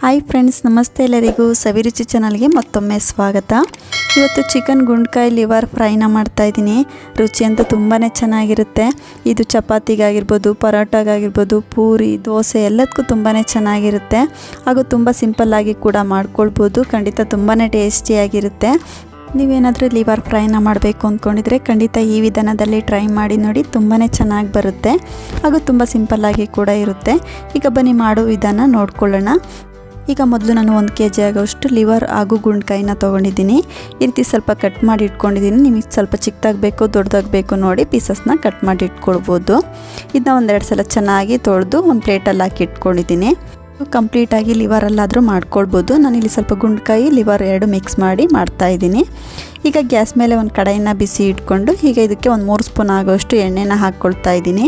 Hi friends ನಮಸ್ತೆ ಎಲ್ಲರಿಗೂ ಸವಿರುಚಿ ಚಾನಲ್ಗೆ ಮತ್ತೊಮ್ಮೆ ಸ್ವಾಗತ. ಇವತ್ತು ಚಿಕನ್ ಗುಂಡ್ಕಾಯಿ ಲಿವರ್ ಫ್ರೈನ ಮಾಡ್ತಾಯಿದ್ದೀನಿ ರುಚಿ ಅಂತೂ ತುಂಬಾ ಚೆನ್ನಾಗಿರುತ್ತೆ. ಇದು ಚಪಾತಿಗಾಗಿರ್ಬೋದು, ಪರೋಟಾಗಾಗಿರ್ಬೋದು, ಪೂರಿ, ದೋಸೆ ಎಲ್ಲದಕ್ಕೂ ತುಂಬಾ ಚೆನ್ನಾಗಿರುತ್ತೆ. ಹಾಗೂ ತುಂಬ ಸಿಂಪಲ್ಲಾಗಿ ಕೂಡ ಮಾಡ್ಕೊಳ್ಬೋದು. ಖಂಡಿತ ತುಂಬಾ ಟೇಸ್ಟಿಯಾಗಿರುತ್ತೆ ನೀವೇನಾದರೂ ಲಿವರ್ ಫ್ರೈನ ಮಾಡಬೇಕು ಅಂದ್ಕೊಂಡಿದ್ರೆ ಖಂಡಿತ ಈ ವಿಧಾನದಲ್ಲಿ ಟ್ರೈ ಮಾಡಿ ನೋಡಿ ತುಂಬಾ ಚೆನ್ನಾಗಿ ಬರುತ್ತೆ. ಹಾಗೂ ತುಂಬ ಸಿಂಪಲ್ಲಾಗಿ ಕೂಡ ಇರುತ್ತೆ. ಈಗ ಬನ್ನಿ ಮಾಡೋ ವಿಧಾನ ನೋಡ್ಕೊಳ್ಳೋಣ. ಈಗ ಮೊದಲು ನಾನು ಒಂದು ಕೆ ಜಿ ಆಗೋಷ್ಟು ಲಿವರ್ ಹಾಗೂ ಗುಂಡ್ಕಾಯಿನ ತೊಗೊಂಡಿದ್ದೀನಿ. ಈ ರೀತಿ ಸ್ವಲ್ಪ ಕಟ್ ಮಾಡಿ ಇಟ್ಕೊಂಡಿದ್ದೀನಿ. ನಿಮಗೆ ಸ್ವಲ್ಪ ಚಿಕ್ಕದಾಗಿ ಬೇಕು ಬೇಕು ನೋಡಿ ಪೀಸಸ್ನ ಕಟ್ ಮಾಡಿ ಇಟ್ಕೊಳ್ಬೋದು. ಇದನ್ನ ಒಂದೆರಡು ಸಲ ಚೆನ್ನಾಗಿ ತೊಳೆದು ಒಂದು ಪ್ಲೇಟಲ್ಲಿ ಹಾಕಿ ಇಟ್ಕೊಂಡಿದ್ದೀನಿ. ಕಂಪ್ಲೀಟಾಗಿ ಲಿವರಲ್ಲಾದರೂ ಮಾಡ್ಕೊಳ್ಬೋದು. ನಾನಿಲ್ಲಿ ಸ್ವಲ್ಪ ಗುಂಡ್ಕಾಯಿ ಲಿವರ್ ಎರಡು ಮಿಕ್ಸ್ ಮಾಡಿ ಮಾಡ್ತಾಯಿದ್ದೀನಿ ಈಗ ಗ್ಯಾಸ್ ಮೇಲೆ ಒಂದು ಕಡಾಯಿನ ಬಿಸಿ ಇಟ್ಕೊಂಡು ಈಗ ಇದಕ್ಕೆ ಒಂದು ಮೂರು ಸ್ಪೂನ್ ಆಗೋಷ್ಟು ಎಣ್ಣೆನ ಹಾಕ್ಕೊಳ್ತಾ ಇದ್ದೀನಿ.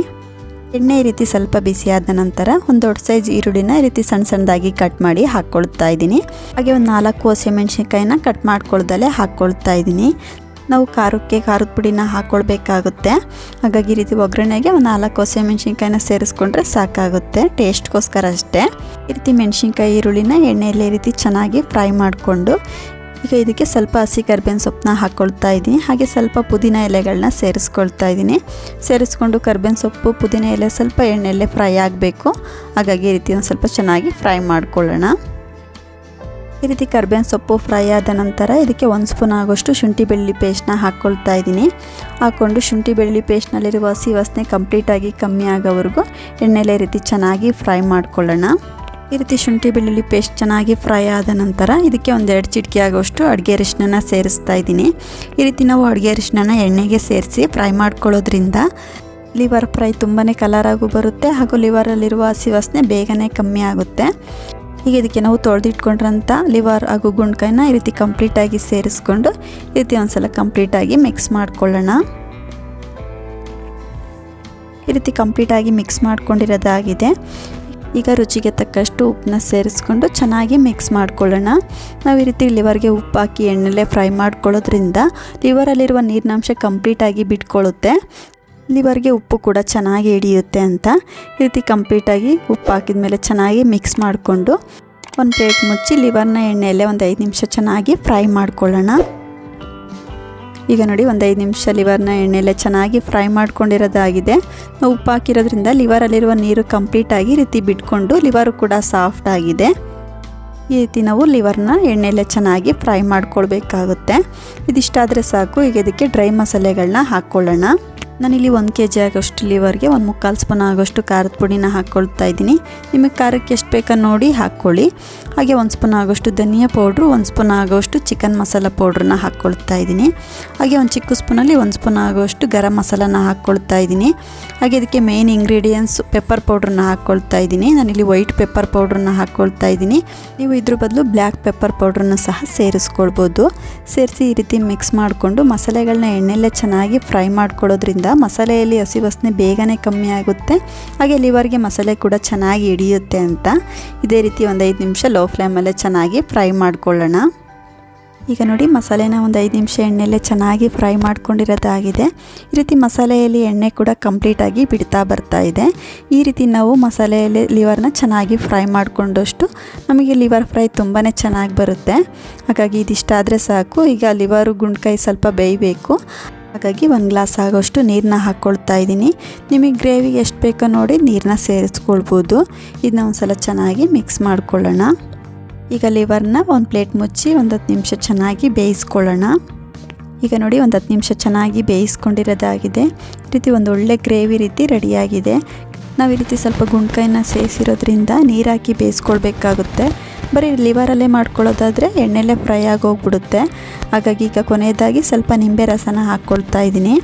ಎಣ್ಣೆ ಈ ರೀತಿ ಸ್ವಲ್ಪ ಬಿಸಿಯಾದ ನಂತರ ಒಂದು ದೊಡ್ಡ ಸೈಜ್ ಈರುಳ್ಳಿನ ಈ ರೀತಿ ಸಣ್ಣ ಸಣ್ಣದಾಗಿ ಕಟ್ ಮಾಡಿ ಹಾಕ್ಕೊಳ್ತಾ ಇದ್ದೀನಿ. ಹಾಗೆ ಒಂದು ನಾಲ್ಕು ಹಸಿಮೆಣ್ಸಿನ್ಕಾಯಿನ ಕಟ್ ಮಾಡ್ಕೊಳ್ದಲ್ಲೇ ಹಾಕ್ಕೊಳ್ತಾ ಇದ್ದೀನಿ. ನಾವು ಖಾರಕ್ಕೆ ಖಾರದ ಪುಡಿನ ಹಾಕ್ಕೊಳ್ಬೇಕಾಗುತ್ತೆ. ಹಾಗಾಗಿ ಈ ರೀತಿ ಒಗ್ಗರಣೆಗೆ ಒಂದು ನಾಲ್ಕು ಹಸಿಮೆಣ್ಸಿನ್ಕಾಯಿನ ಸೇರಿಸ್ಕೊಂಡ್ರೆ ಸಾಕಾಗುತ್ತೆ. ಟೇಸ್ಟ್ಗೋಸ್ಕರ ಅಷ್ಟೇ. ಈ ರೀತಿ ಮೆಣಸಿನ್ಕಾಯಿ ಈರುಳ್ಳಿನ ಎಣ್ಣೆಯಲ್ಲಿ ಈ ರೀತಿ ಚೆನ್ನಾಗಿ ಫ್ರೈ ಮಾಡಿಕೊಂಡು ಈಗ ಇದಕ್ಕೆ ಸ್ವಲ್ಪ ಹಸಿ ಕರ್ಬೇವಿನ ಸೊಪ್ಪನ್ನ ಹಾಕ್ಕೊಳ್ತಾ ಇದ್ದೀನಿ. ಹಾಗೆ ಸ್ವಲ್ಪ ಪುದೀನ ಎಲೆಗಳನ್ನ ಸೇರಿಸ್ಕೊಳ್ತಾ ಇದ್ದೀನಿ. ಸೇರಿಸ್ಕೊಂಡು ಕರ್ಬೇವಿನ ಸೊಪ್ಪು, ಪುದೀನ ಎಲೆ, ಸ್ವಲ್ಪ ಎಣ್ಣೆಯಲ್ಲೇ ಫ್ರೈ ಆಗಬೇಕು. ಹಾಗಾಗಿ ಈ ರೀತಿ ಒಂದು ಸ್ವಲ್ಪ ಚೆನ್ನಾಗಿ ಫ್ರೈ ಮಾಡ್ಕೊಳ್ಳೋಣ. ಈ ರೀತಿ ಕರ್ಬೇವಿನ ಸೊಪ್ಪು ಫ್ರೈ ಆದ ನಂತರ ಇದಕ್ಕೆ ಒಂದು ಸ್ಪೂನ್ ಆಗೋಷ್ಟು ಶುಂಠಿ ಬೆಳ್ಳುಳ್ಳಿ ಪೇಸ್ಟ್ನ ಹಾಕ್ಕೊಳ್ತಾ ಇದ್ದೀನಿ. ಹಾಕ್ಕೊಂಡು ಶುಂಠಿ ಬೆಳ್ಳುಳ್ಳಿ ಪೇಸ್ಟ್ನಲ್ಲಿರುವ ಹಸಿ ವಾಸನೆ ಕಂಪ್ಲೀಟಾಗಿ ಕಮ್ಮಿ ಆಗೋವರೆಗೂ ಎಣ್ಣೆಲೆ ರೀತಿ ಚೆನ್ನಾಗಿ ಫ್ರೈ ಮಾಡ್ಕೊಳ್ಳೋಣ. ಈ ರೀತಿ ಶುಂಠಿ ಬೆಳ್ಳುಳ್ಳಿ ಪೇಸ್ಟ್ ಚೆನ್ನಾಗಿ ಫ್ರೈ ಆದ ನಂತರ ಇದಕ್ಕೆ ಒಂದೆರಡು ಚಿಟಿಕೆ ಆಗೋಷ್ಟು ಅಡುಗೆ ಅರಿಶಿನ ಸೇರಿಸ್ತಾ ಇದ್ದೀನಿ. ಈ ರೀತಿ ನಾವು ಅಡುಗೆ ಅರಿಶಿನ ಎಣ್ಣೆಗೆ ಸೇರಿಸಿ ಫ್ರೈ ಮಾಡ್ಕೊಳ್ಳೋದ್ರಿಂದ ಲಿವರ್ ಫ್ರೈ ತುಂಬಾ ಕಲರಾಗೂ ಬರುತ್ತೆ ಹಾಗೂ ಲಿವರಲ್ಲಿರುವ ಹಸಿ ವಾಸನೆ ಬೇಗನೆ ಕಮ್ಮಿ ಆಗುತ್ತೆ. ಈಗ ಇದಕ್ಕೆ ನಾವು ತೊಳೆದಿಟ್ಕೊಂಡ್ರಂಥ ಲಿವರ್ ಹಾಗೂ ಗುಂಡ್ಕಾಯಿನ ಈ ರೀತಿ ಕಂಪ್ಲೀಟಾಗಿ ಸೇರಿಸ್ಕೊಂಡು ಈ ರೀತಿ ಒಂದ್ಸಲ ಕಂಪ್ಲೀಟಾಗಿ ಮಿಕ್ಸ್ ಮಾಡ್ಕೊಳ್ಳೋಣ. ಈ ರೀತಿ ಕಂಪ್ಲೀಟಾಗಿ ಮಿಕ್ಸ್ ಮಾಡ್ಕೊಂಡಿರೋದಾಗಿದೆ. ಈಗ ರುಚಿಗೆ ತಕ್ಕಷ್ಟು ಉಪ್ಪನ್ನ ಸೇರಿಸ್ಕೊಂಡು ಚೆನ್ನಾಗಿ ಮಿಕ್ಸ್ ಮಾಡ್ಕೊಳ್ಳೋಣ. ನಾವು ಈ ರೀತಿ ಲಿವರ್ಗೆ ಉಪ್ಪು ಹಾಕಿ ಎಣ್ಣೆಲೆ ಫ್ರೈ ಮಾಡ್ಕೊಳ್ಳೋದ್ರಿಂದ ಲಿವರಲ್ಲಿರುವ ನೀರಿನಾಂಶ ಕಂಪ್ಲೀಟಾಗಿ ಬಿಟ್ಕೊಳ್ಳುತ್ತೆ. ಲಿವರ್ಗೆ ಉಪ್ಪು ಕೂಡ ಚೆನ್ನಾಗಿ ಹಿಡಿಯುತ್ತೆ ಅಂತ ಈ ರೀತಿ ಕಂಪ್ಲೀಟಾಗಿ ಉಪ್ಪು ಹಾಕಿದ ಮೇಲೆ ಚೆನ್ನಾಗಿ ಮಿಕ್ಸ್ ಮಾಡಿಕೊಂಡು ಒಂದು ಪ್ಲೇಟ್ ಮುಚ್ಚಿ ಲಿವರ್ನ ಎಣ್ಣೆಯಲ್ಲೇ ಒಂದು ಐದು ನಿಮಿಷ ಚೆನ್ನಾಗಿ ಫ್ರೈ ಮಾಡ್ಕೊಳ್ಳೋಣ. ಈಗ ನೋಡಿ ಒಂದು ಐದು ನಿಮಿಷ ಲಿವರ್ನ ಎಣ್ಣೆಲೆ ಚೆನ್ನಾಗಿ ಫ್ರೈ ಮಾಡ್ಕೊಂಡಿರೋದಾಗಿದೆ. ನಾವು ಉಪ್ಪು ಹಾಕಿರೋದ್ರಿಂದ ಲಿವರಲ್ಲಿರುವ ನೀರು ಕಂಪ್ಲೀಟಾಗಿ ರೀತಿ ಬಿಟ್ಕೊಂಡು ಲಿವರು ಕೂಡ ಸಾಫ್ಟ್ ಆಗಿದೆ. ಈ ರೀತಿ ನಾವು ಲಿವರ್ನ ಎಣ್ಣೆಲೆ ಚೆನ್ನಾಗಿ ಫ್ರೈ ಮಾಡ್ಕೊಳ್ಬೇಕಾಗುತ್ತೆ. ಇದಿಷ್ಟಾದರೆ ಸಾಕು, ಈಗ ಇದಕ್ಕೆ ಡ್ರೈ ಮಸಾಲೆಗಳನ್ನ ಹಾಕ್ಕೊಳ್ಳೋಣ. ನಾನಿಲ್ಲಿ ಒಂದು ಕೆ ಜಿ ಆಗೋಷ್ಟು ಲಿವರ್ಗೆ ಒಂದು ಮುಕ್ಕಾಲು ಸ್ಪೂನ್ ಆಗೋಷ್ಟು ಖಾರದ ಪುಡಿನ ಹಾಕ್ಕೊಳ್ತಾ ಇದ್ದೀನಿ. ನಿಮಗೆ ಖಾರಕ್ಕೆ ಎಷ್ಟು ಬೇಕೋ ನೋಡಿ ಹಾಕ್ಕೊಳ್ಳಿ. ಹಾಗೆ ಒಂದು ಸ್ಪೂನ್ ಆಗೋಷ್ಟು ಧನಿಯಾ ಪೌಡ್ರು, ಒಂದು ಸ್ಪೂನ್ ಆಗೋಷ್ಟು ಚಿಕನ್ ಮಸಾಲ ಪೌಡ್ರನ್ನ ಹಾಕ್ಕೊಳ್ತಾ ಇದ್ದೀನಿ. ಹಾಗೆ ಒಂದು ಚಿಕ್ಕ ಸ್ಪೂನಲ್ಲಿ ಒಂದು ಸ್ಪೂನ್ ಆಗೋಷ್ಟು ಗರಂ ಮಸಾಲನ ಹಾಕ್ಕೊಳ್ತಾ ಇದ್ದೀನಿ. ಹಾಗೆ ಇದಕ್ಕೆ ಮೇಯ್ನ್ ಇಂಗ್ರೀಡಿಯೆಂಟ್ಸ್ ಪೆಪ್ಪರ್ ಪೌಡ್ರನ್ನ ಹಾಕ್ಕೊಳ್ತಾ ಇದ್ದೀನಿ. ನಾನಿಲ್ಲಿ ವೈಟ್ ಪೆಪ್ಪರ್ ಪೌಡ್ರನ್ನ ಹಾಕ್ಕೊಳ್ತಾ ಇದ್ದೀನಿ. ನೀವು ಇದ್ರ ಬದಲು ಬ್ಲ್ಯಾಕ್ ಪೆಪ್ಪರ್ ಪೌಡ್ರನ್ನ ಸಹ ಸೇರಿಸ್ಕೊಳ್ಬೋದು. ಸೇರಿಸಿ ಈ ರೀತಿ ಮಿಕ್ಸ್ ಮಾಡಿಕೊಂಡು ಮಸಾಲೆಗಳನ್ನ ಎಣ್ಣೆಲ್ಲೇ ಚೆನ್ನಾಗಿ ಫ್ರೈ ಮಾಡ್ಕೊಳ್ಳೋದ್ರಿಂದ ಮಸಾಲೆಯಲ್ಲಿ ಹಸಿ ವಾಸನೆ ಬೇಗನೆ ಕಮ್ಮಿ ಆಗುತ್ತೆ. ಹಾಗೆ ಲಿವರ್ಗೆ ಮಸಾಲೆ ಕೂಡ ಚೆನ್ನಾಗಿ ಹಿಡಿಯುತ್ತೆ ಅಂತ. ಇದೇ ರೀತಿ ಒಂದು ಐದು ನಿಮಿಷ ಲೋ ಫ್ಲೇಮಲ್ಲೇ ಚೆನ್ನಾಗಿ ಫ್ರೈ ಮಾಡ್ಕೊಳ್ಳೋಣ. ಈಗ ನೋಡಿ ಮಸಾಲೆನ ಒಂದು ಐದು ನಿಮಿಷ ಎಣ್ಣೆಲ್ಲೇ ಚೆನ್ನಾಗಿ ಫ್ರೈ ಮಾಡ್ಕೊಂಡಿರೋದಾಗಿದೆ. ಈ ರೀತಿ ಮಸಾಲೆಯಲ್ಲಿ ಎಣ್ಣೆ ಕೂಡ ಕಂಪ್ಲೀಟಾಗಿ ಬಿಡ್ತಾ ಬರ್ತಾ ಇದೆ. ಈ ರೀತಿ ನಾವು ಮಸಾಲೆಯಲ್ಲಿ ಲಿವರ್ನ ಚೆನ್ನಾಗಿ ಫ್ರೈ ಮಾಡಿಕೊಂಡಷ್ಟು ನಮಗೆ ಲಿವರ್ ಫ್ರೈ ತುಂಬಾ ಚೆನ್ನಾಗಿ ಬರುತ್ತೆ. ಹಾಗಾಗಿ ಇದಿಷ್ಟಾದರೆ ಸಾಕು. ಈಗ ಲಿವರು ಗುಂಡ್ಕಾಯಿ ಸ್ವಲ್ಪ ಬೇಯಬೇಕು. ಹಾಗಾಗಿ ಒಂದು ಗ್ಲಾಸ್ ಆಗೋಷ್ಟು ನೀರನ್ನ ಹಾಕ್ಕೊಳ್ತಾ ಇದ್ದೀನಿ. ನಿಮಗೆ ಗ್ರೇವಿಗೆ ಎಷ್ಟು ಬೇಕೋ ನೋಡಿ ನೀರನ್ನ ಸೇರಿಸ್ಕೊಳ್ಬೋದು. ಇದನ್ನ ಒಂದು ಸಲ ಚೆನ್ನಾಗಿ ಮಿಕ್ಸ್ ಮಾಡ್ಕೊಳ್ಳೋಣ. ಈಗ ಲಿವರ್ನ ಒಂದು ಪ್ಲೇಟ್ ಮುಚ್ಚಿ ಒಂದು ಹತ್ತು ನಿಮಿಷ ಚೆನ್ನಾಗಿ ಬೇಯಿಸ್ಕೊಳ್ಳೋಣ. ಈಗ ನೋಡಿ ಒಂದು ಹತ್ತು ನಿಮಿಷ ಚೆನ್ನಾಗಿ ಬೇಯಿಸ್ಕೊಂಡಿರೋದಾಗಿದೆ. ಈ ರೀತಿ ಒಂದು ಒಳ್ಳೆ ಗ್ರೇವಿ ರೀತಿ ರೆಡಿಯಾಗಿದೆ. ನಾವು ಈ ರೀತಿ ಸ್ವಲ್ಪ ಗುಂಡ್ಕಾಯಿನ ಸೇರಿಸಿರೋದ್ರಿಂದ ನೀರಾಕಿ ಬೇಯಿಸ್ಕೊಳ್ಬೇಕಾಗುತ್ತೆ. ಬರೀ ಲಿವರಲ್ಲೇ ಮಾಡ್ಕೊಳ್ಳೋದಾದರೆ ಎಣ್ಣೆಲ್ಲೇ ಫ್ರೈ ಆಗೋಗ್ಬಿಡುತ್ತೆ. ಹಾಗಾಗಿ ಈಗ ಕೊನೆಯದಾಗಿ ಸ್ವಲ್ಪ ನಿಂಬೆ ರಸನ ಹಾಕ್ಕೊಳ್ತಾ ಇದ್ದೀನಿ.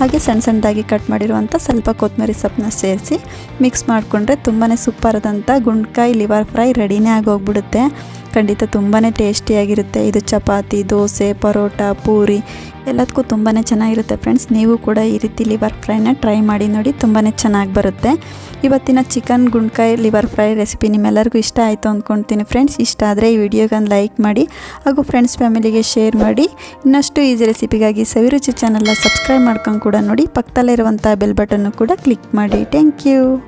ಹಾಗೆ ಸಣ್ಣ ಸಣ್ಣದಾಗಿ ಕಟ್ ಮಾಡಿರುವಂಥ ಸ್ವಲ್ಪ ಕೊತ್ತಂಬರಿ ಸೊಪ್ಪನ್ನ ಸೇರಿಸಿ ಮಿಕ್ಸ್ ಮಾಡಿಕೊಂಡ್ರೆ ತುಂಬಾ ಸೂಪರಾದಂಥ ಗುಂಡ್ಕಾಯಿ ಲಿವರ್ ಫ್ರೈ ರೆಡಿನೇ ಆಗೋಗ್ಬಿಡುತ್ತೆ. ಖಂಡಿತ ತುಂಬಾ ಟೇಸ್ಟಿಯಾಗಿರುತ್ತೆ. ಇದು ಚಪಾತಿ, ದೋಸೆ, ಪರೋಟ, ಪೂರಿ ಎಲ್ಲದಕ್ಕೂ ತುಂಬಾ ಚೆನ್ನಾಗಿರುತ್ತೆ ಫ್ರೆಂಡ್ಸ್. ನೀವು ಕೂಡ ಈ ರೀತಿ ಲಿವರ್ ಫ್ರೈನ ಟ್ರೈ ಮಾಡಿ ನೋಡಿ ತುಂಬಾ ಚೆನ್ನಾಗಿ ಬರುತ್ತೆ. ಇವತ್ತಿನ ಚಿಕನ್ ಗುಂಡ್ಕಾಯಿ ಲಿವರ್ ಫ್ರೈ ರೆಸಿಪಿ ನಿಮ್ಮೆಲ್ಲರಿಗೂ ಇಷ್ಟ ಆಯಿತು ಅಂದ್ಕೊಳ್ತೀನಿ ಫ್ರೆಂಡ್ಸ್. ಇಷ್ಟ ಆದರೆ ಈ ವಿಡಿಯೋಗೊಂದು ಲೈಕ್ ಮಾಡಿ ಹಾಗೂ ಫ್ರೆಂಡ್ಸ್ ಫ್ಯಾಮಿಲಿಗೆ ಶೇರ್ ಮಾಡಿ. ಇನ್ನಷ್ಟು ಈಸಿ ರೆಸಿಪಿಗಾಗಿ ಸವಿರುಚಿ ಚಾನಲ್ನ ಸಬ್ಸ್ಕ್ರೈಬ್ ಮಾಡ್ಕೊಂಡು ಕೂಡ ನೋಡಿ. ಪಕ್ಕದಲ್ಲಿರುವಂಥ ಬೆಲ್ ಬಟನ್ನು ಕೂಡ ಕ್ಲಿಕ್ ಮಾಡಿ. Thank you.